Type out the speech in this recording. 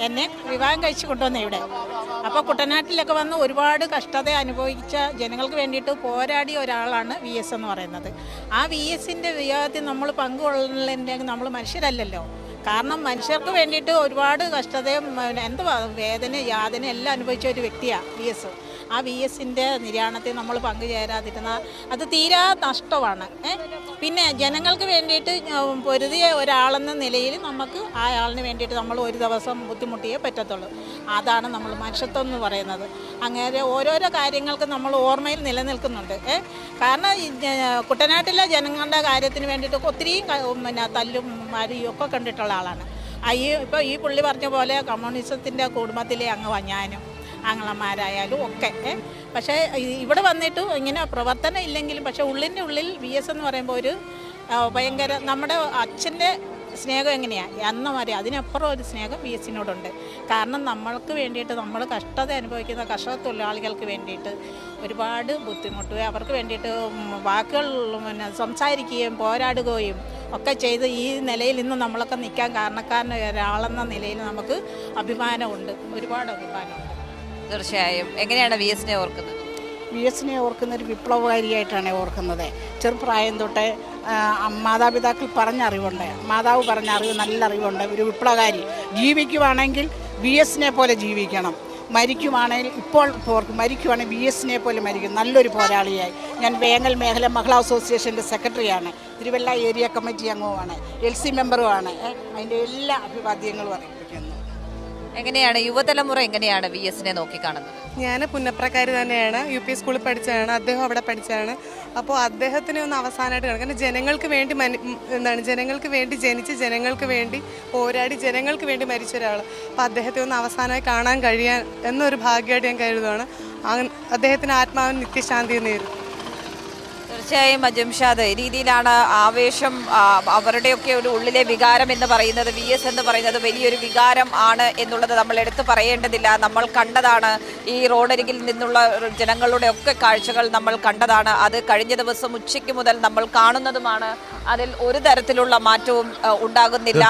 എന്നെ വിവാഹം കഴിച്ച് കൊണ്ടുവന്ന ഇവിടെ. അപ്പോൾ കുട്ടനാട്ടിലൊക്കെ വന്ന് ഒരുപാട് കഷ്ടത അനുഭവിച്ച ജനങ്ങൾക്ക് വേണ്ടിയിട്ട് പോരാടിയ ഒരാളാണ് വി എസ് എന്ന് പറയുന്നത്. ആ വി എസിന്റെ വിവാഹത്തിൽ നമ്മൾ പങ്കുകൊള്ളുന്നതിന്റെ നമ്മൾ മനുഷ്യരല്ലല്ലോ. കാരണം മനുഷ്യർക്ക് വേണ്ടിയിട്ട് ഒരുപാട് കഷ്ടതയും എന്തുവാ വേദന യാതന എല്ലാം അനുഭവിച്ച ഒരു വ്യക്തിയാണ് വി എസ് ആ വി എസിന്റെ നിര്യാണത്തിൽ നമ്മൾ പങ്കുചേരാതിരുന്ന അത് തീരാ നഷ്ടമാണ്. പിന്നെ ജനങ്ങൾക്ക് വേണ്ടിയിട്ട് പൊരുതിയ ഒരാളെന്ന നിലയിൽ നമുക്ക് ആ ആളിന് വേണ്ടിയിട്ട് നമ്മൾ ഒരു ദിവസം ബുദ്ധിമുട്ടിയേ പറ്റത്തുള്ളൂ. അതാണ് നമ്മൾ മനുഷ്യത്വം എന്ന് പറയുന്നത്. അങ്ങനെ ഓരോരോ കാര്യങ്ങൾക്ക് നമ്മൾ ഓർമ്മയിൽ നിലനിൽക്കുന്നുണ്ട്. കാരണം കുട്ടനാട്ടിലെ ജനങ്ങളുടെ കാര്യത്തിന് വേണ്ടിയിട്ട് ഒത്തിരിയും പിന്നെ തല്ലും മരിയും ഒക്കെ കണ്ടിട്ടുള്ള ആളാണ്. ഈ ഇപ്പോൾ ഈ പുള്ളി പറഞ്ഞ പോലെ കമ്മ്യൂണിസത്തിന്റെ കുടുംബത്തിലെ അംഗമാണ് ഞാനും ആങ്ങളമാരായാലും ഒക്കെ. പക്ഷേ ഇവിടെ വന്നിട്ട് ഇങ്ങനെ പ്രവർത്തനം ഇല്ലെങ്കിലും പക്ഷേ ഉള്ളിന്റെ ഉള്ളിൽ വി എസ് എന്ന് പറയുമ്പോൾ ഒരു ഭയങ്കര നമ്മുടെ അച്ഛന്റെ സ്നേഹം എങ്ങനെയാണ് എന്ന മാതിരി അതിനപ്പുറം ഒരു സ്നേഹം വി എസിനോടുണ്ട് കാരണം നമ്മൾക്ക് വേണ്ടിയിട്ട് നമ്മൾ കഷ്ടത അനുഭവിക്കുന്ന കർഷക തൊഴിലാളികൾക്ക് വേണ്ടിയിട്ട് ഒരുപാട് ബുദ്ധിമുട്ട്. അവർക്ക് വേണ്ടിയിട്ട് വാക്കുകൾ പിന്നെ സംസാരിക്കുകയും പോരാടുകയും ഒക്കെ ചെയ്ത് ഈ നിലയിൽ ഇന്ന് നമ്മളൊക്കെ നിൽക്കാൻ കാരണക്കാരൻ ഒരാളെന്ന നിലയിൽ നമുക്ക് അഭിമാനമുണ്ട്. ഒരുപാട് അഭിമാനമുണ്ട്. തീർച്ചയായും. എങ്ങനെയാണ് വി എസിനെ ഓർക്കുന്നത്? വി എസിനെ ഓർക്കുന്ന ഒരു വിപ്ലവകാരിയായിട്ടാണ് ഓർക്കുന്നത്. ചെറുപ്രായം തൊട്ടേ മാതാപിതാക്കൾ പറഞ്ഞ അറിവുണ്ട്. മാതാവ് പറഞ്ഞ അറിവ് നല്ല അറിവുണ്ട്. ഒരു വിപ്ലവകാരി. ജീവിക്കുവാണെങ്കിൽ വി എസിനെ പോലെ ജീവിക്കണം. മരിക്കുവാണെങ്കിൽ ഇപ്പോൾ ഓർക്കും മരിക്കുവാണെങ്കിൽ വി എസിനെ പോലെ മരിക്കും. നല്ലൊരു പോരാളിയായി. ഞാൻ വേങ്ങൽ മേഖല മഹിളാ അസോസിയേഷന്റെ സെക്രട്ടറിയാണ്. തിരുവല്ല ഏരിയ കമ്മിറ്റി അംഗവുമാണ്. എൽ സി മെമ്പറുമാണ്. അതിന്റെ എല്ലാ അഭിവാദ്യങ്ങളും അറിയിക്കുന്നു എങ്ങനെയാണ് യുവതലമുറ എങ്ങനെയാണ് വി എസിനെ നോക്കിക്കാണുന്നത്? ഞാൻ പുന്നപ്രക്കാരി തന്നെയാണ്. യു പി സ്കൂളിൽ പഠിച്ചതാണ്. അദ്ദേഹം അവിടെ പഠിച്ചതാണ്. അപ്പോൾ അദ്ദേഹത്തിനെ ഒന്ന് അവസാനമായിട്ട് കാണും. കാരണം ജനങ്ങൾക്ക് വേണ്ടി എന്താണ് ജനങ്ങൾക്ക് വേണ്ടി ജനിച്ച് ജനങ്ങൾക്ക് വേണ്ടി പോരാടി ജനങ്ങൾക്ക് വേണ്ടി മരിച്ച ഒരാൾ അപ്പോൾ അദ്ദേഹത്തെ ഒന്ന് അവസാനമായി കാണാൻ കഴിയാൻ എന്നൊരു ഭാഗ്യമായിട്ട് ഞാൻ കരുതുകയാണ് അദ്ദേഹത്തിന് ആത്മാവിന് നിത്യശാന്തി നേരും തീർച്ചയായും അജംഷാദ് രീതിയിലാണ് ആവേശം അവരുടെയൊക്കെ ഒരു ഉള്ളിലെ വികാരം എന്ന് പറയുന്നത് വി എസ് എന്ന് പറയുന്നത് വലിയൊരു വികാരം ആണ് എന്നുള്ളത് നമ്മൾ എടുത്തു പറയേണ്ടതില്ല. നമ്മൾ കണ്ടതാണ് ഈ റോഡരികിൽ നിന്നുള്ള ജനങ്ങളുടെ ഒക്കെ കാഴ്ചകൾ നമ്മൾ കണ്ടതാണ്. അത് കഴിഞ്ഞ ദിവസം ഉച്ചയ്ക്ക് മുതൽ നമ്മൾ കാണുന്നതുമാണ്. അതിൽ ഒരു തരത്തിലുള്ള മാറ്റവും ഉണ്ടാകുന്നില്ല.